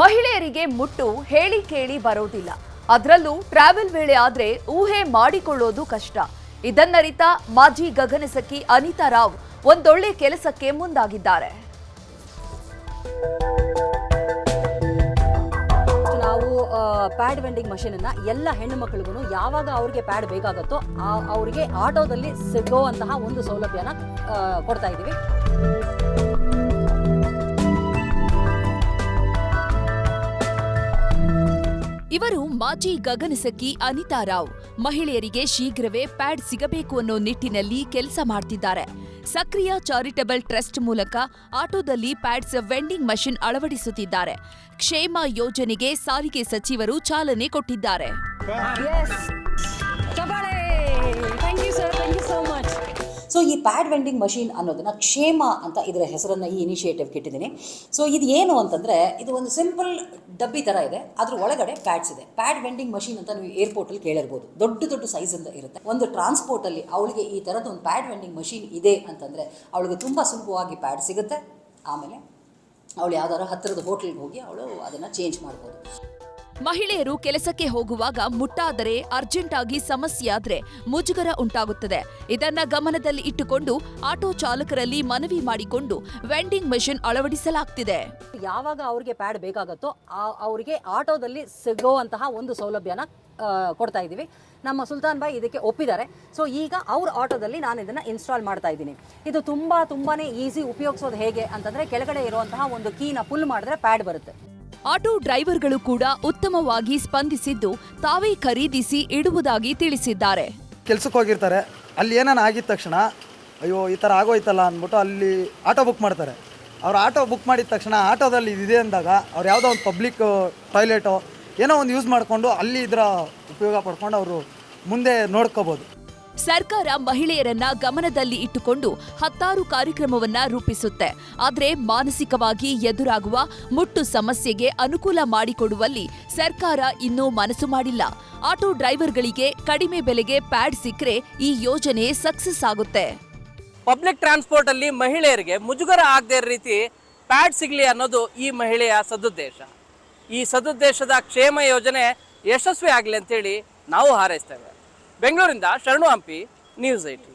ಮಹಿಳೆಯರಿಗೆ ಮುಟ್ಟು ಹೇಳಿ ಕೇಳಿ ಬರೋದಿಲ್ಲ. ಅದರಲ್ಲೂ ಟ್ರಾವೆಲ್ ವೇಳೆ ಆದ್ರೆ ಊಹೆ ಮಾಡಿಕೊಳ್ಳೋದು ಕಷ್ಟ. ಇದನ್ನರಿತ ಮಾಜಿ ಗಗನಸಖಿ ಅನಿತಾ ರಾವ್ ಒಂದೊಳ್ಳೆ ಕೆಲಸಕ್ಕೆ ಮುಂದಾಗಿದ್ದಾರೆ. ನಾವು ಪ್ಯಾಡ್ ವೆಂಡಿಂಗ್ ಮಷೀನನ್ನು ಎಲ್ಲ ಹೆಣ್ಣು ಮಕ್ಕಳಿಗೂ ಯಾವಾಗ ಅವ್ರಿಗೆ ಪ್ಯಾಡ್ ಬೇಕಾಗುತ್ತೋ ಅವರಿಗೆ ಆಟೋದಲ್ಲಿ ಸಿಗುವಂತಹ ಒಂದು ಸೌಲಭ್ಯನ ಕೊಡ್ತಾ ಇದ್ದೀವಿ. ಇವರು ಮಾಜಿ ಗಗನಸಖಿ ಅನಿತಾ ರಾವ್. ಮಹಿಳೆಯರಿಗೆ ಶೀಘ್ರವೇ ಪ್ಯಾಡ್ ಸಿಗಬೇಕು ಅನ್ನೋ ನಿಟ್ಟಿನಲ್ಲಿ ಕೆಲಸ ಮಾಡ್ತಿದ್ದಾರೆ. ಸಕ್ರಿಯ ಚಾರಿಟಬಲ್ ಟ್ರಸ್ಟ್ ಮೂಲಕ ಆಟೋದಲ್ಲಿ ಪ್ಯಾಡ್ಸ್ ವೆಂಡಿಂಗ್ ಮಷಿನ್ ಅಳವಡಿಸುತ್ತಿದ್ದಾರೆ. ಕ್ಷೇಮ ಯೋಜನೆಗೆ ಸಾರಿಗೆ ಸಚಿವರು ಚಾಲನೆ ಕೊಟ್ಟಿದ್ದಾರೆ. ಸೊ ಈ ಪ್ಯಾಡ್ ವೆಂಡಿಂಗ್ ಮಷೀನ್ ಅನ್ನೋದನ್ನ ಕ್ಷೇಮ ಅಂತ ಇದರ ಹೆಸರನ್ನು ಈ ಇನಿಷಿಯೇಟಿವ್ಗೆ ಇಟ್ಟಿದ್ದೀನಿ. ಸೊ ಇದು ಏನು ಅಂತಂದರೆ, ಇದು ಒಂದು ಸಿಂಪಲ್ ಡಬ್ಬಿ ಥರ ಇದೆ. ಅದ್ರ ಒಳಗಡೆ ಪ್ಯಾಡ್ಸ್ ಇದೆ. ಪ್ಯಾಡ್ ವೆಂಡಿಂಗ್ ಮಷೀನ್ ಅಂತ ನೀವು ಏರ್ಪೋರ್ಟಲ್ಲಿ ಕೇಳಿರ್ಬೋದು. ದೊಡ್ಡ ದೊಡ್ಡ ಸೈಜಿಂದ ಇರುತ್ತೆ. ಒಂದು ಟ್ರಾನ್ಸ್ಪೋರ್ಟಲ್ಲಿ ಅವಳಿಗೆ ಈ ಥರದ ಒಂದು ಪ್ಯಾಡ್ ವೆಂಡಿಂಗ್ ಮಷೀನ್ ಇದೆ ಅಂತಂದರೆ, ಅವಳಿಗೆ ತುಂಬ ಸುಲಭವಾಗಿ ಪ್ಯಾಡ್ ಸಿಗುತ್ತೆ. ಆಮೇಲೆ, ಅವಳು ಯಾವ್ದಾದ್ರು ಹತ್ತಿರದ ಹೋಟ್ಲಿಗೆ ಹೋಗಿ ಅವಳು ಅದನ್ನು ಚೇಂಜ್ ಮಾಡ್ಬೋದು. ಮಹಿಳೆಯರು ಕೆಲಸಕ್ಕೆ ಹೋಗುವಾಗ ಮುಟ್ಟಾದರೆ ಅರ್ಜೆಂಟ್ ಆಗಿ ಸಮಸ್ಯೆ ಆದ್ರೆ ಮುಜುಗರ ಉಂಟಾಗುತ್ತದೆ. ಇದನ್ನ ಗಮನದಲ್ಲಿ ಇಟ್ಟುಕೊಂಡು ಆಟೋ ಚಾಲಕರಲ್ಲಿ ಮನವಿ ಮಾಡಿಕೊಂಡು ವೆಂಡಿಂಗ್ ಮೆಷಿನ್ ಅಳವಡಿಸಲಾಗ್ತಿದೆ. ಯಾವಾಗ ಅವ್ರಿಗೆ ಪ್ಯಾಡ್ ಬೇಕಾಗುತ್ತೋ ಅವರಿಗೆ ಆಟೋದಲ್ಲಿ ಸಿಗುವಂತಹ ಒಂದು ಸೌಲಭ್ಯನ ಕೊಡ್ತಾ ಇದ್ದೀವಿ. ನಮ್ಮ ಸುಲ್ತಾನ್ ಬಾಯ್ ಇದಕ್ಕೆ ಒಪ್ಪಿದ್ದಾರೆ. ಸೊ ಈಗ ಅವ್ರ ಆಟೋದಲ್ಲಿ ನಾನು ಇದನ್ನು ಇನ್ಸ್ಟಾಲ್ ಮಾಡ್ತಾ ಇದ್ದೀನಿ. ಇದು ತುಂಬ ತುಂಬಾ ಈಸಿ ಉಪಯೋಗಿಸೋದು ಹೇಗೆ ಅಂತಂದರೆ ಕೆಳಗಡೆ ಇರುವಂತಹ ಒಂದು ಕೀನ ಪುಲ್ ಮಾಡಿದ್ರೆ ಪ್ಯಾಡ್ ಬರುತ್ತೆ. ಆಟೋ ಡ್ರೈವರ್ಗಳು ಕೂಡ ಉತ್ತಮವಾಗಿ ಸ್ಪಂದಿಸಿದ್ದು ತಾವೇ ಖರೀದಿಸಿ ಇಡುವುದಾಗಿ ತಿಳಿಸಿದ್ದಾರೆ. ಕೆಲ್ಸಕ್ಕೆ ಹೋಗಿರ್ತಾರೆ. ಅಲ್ಲಿ ಏನಾನ ಆಗಿದ ತಕ್ಷಣ, ಅಯ್ಯೋ, ಈ ಥರ ಆಗೋಯ್ತಲ್ಲ ಅಂದ್ಬಿಟ್ಟು ಅಲ್ಲಿ ಆಟೋ ಬುಕ್ ಮಾಡ್ತಾರೆ. ಅವ್ರು ಆಟೋ ಬುಕ್ ಮಾಡಿದ ತಕ್ಷಣ ಆಟೋದಲ್ಲಿ ಇದಿದೆ ಅಂದಾಗ ಅವ್ರು ಯಾವುದೋ ಒಂದು ಪಬ್ಲಿಕ್ ಟಾಯ್ಲೆಟೋ ಏನೋ ಒಂದು ಯೂಸ್ ಮಾಡಿಕೊಂಡು ಅಲ್ಲಿ ಇದರ ಉಪಯೋಗ ಪಡ್ಕೊಂಡು ಅವರು ಮುಂದೆ ನೋಡ್ಕೋಬೋದು. ಸರ್ಕಾರ ಮಹಿಳೆಯರನ್ನ ಗಮನದಲ್ಲಿ ಇಟ್ಟುಕೊಂಡು ಹತ್ತಾರು ಕಾರ್ಯಕ್ರಮವನ್ನ ರೂಪಿಸುತ್ತೆ. ಆದರೆ ಮಾನಸಿಕವಾಗಿ ಎದುರಾಗುವ ಮುಟ್ಟು ಸಮಸ್ಯೆಗೆ ಅನುಕೂಲ ಮಾಡಿಕೊಡುವಲ್ಲಿ ಸರ್ಕಾರ ಇನ್ನೂ ಮನಸ್ಸು ಮಾಡಿಲ್ಲ. ಆಟೋ ಡ್ರೈವರ್ಗಳಿಗೆ ಕಡಿಮೆ ಬೆಲೆಗೆ ಪ್ಯಾಡ್ ಸಿಕ್ಕರೆ ಈ ಯೋಜನೆ ಸಕ್ಸಸ್ ಆಗುತ್ತೆ. ಪಬ್ಲಿಕ್ ಟ್ರಾನ್ಸ್ಪೋರ್ಟ್ ಅಲ್ಲಿ ಮಹಿಳೆಯರಿಗೆ ಮುಜುಗರ ಆಗದೆ ರೀತಿ ಪ್ಯಾಡ್ ಸಿಗಲಿ ಅನ್ನೋದು ಈ ಮಹಿಳೆಯ ಸದುದ್ದೇಶ. ಈ ಸದುದ್ದೇಶದ ಕ್ಷೇಮ ಯೋಜನೆ ಯಶಸ್ವಿ ಆಗಲಿ ಅಂತೇಳಿ ನಾವು ಹಾರೈಸ್ತೇವೆ. ಬೆಂಗಳೂರಿಂದ ಶರಣು ಹಂಪಿ ನ್ಯೂಸ್ ಏಟಿ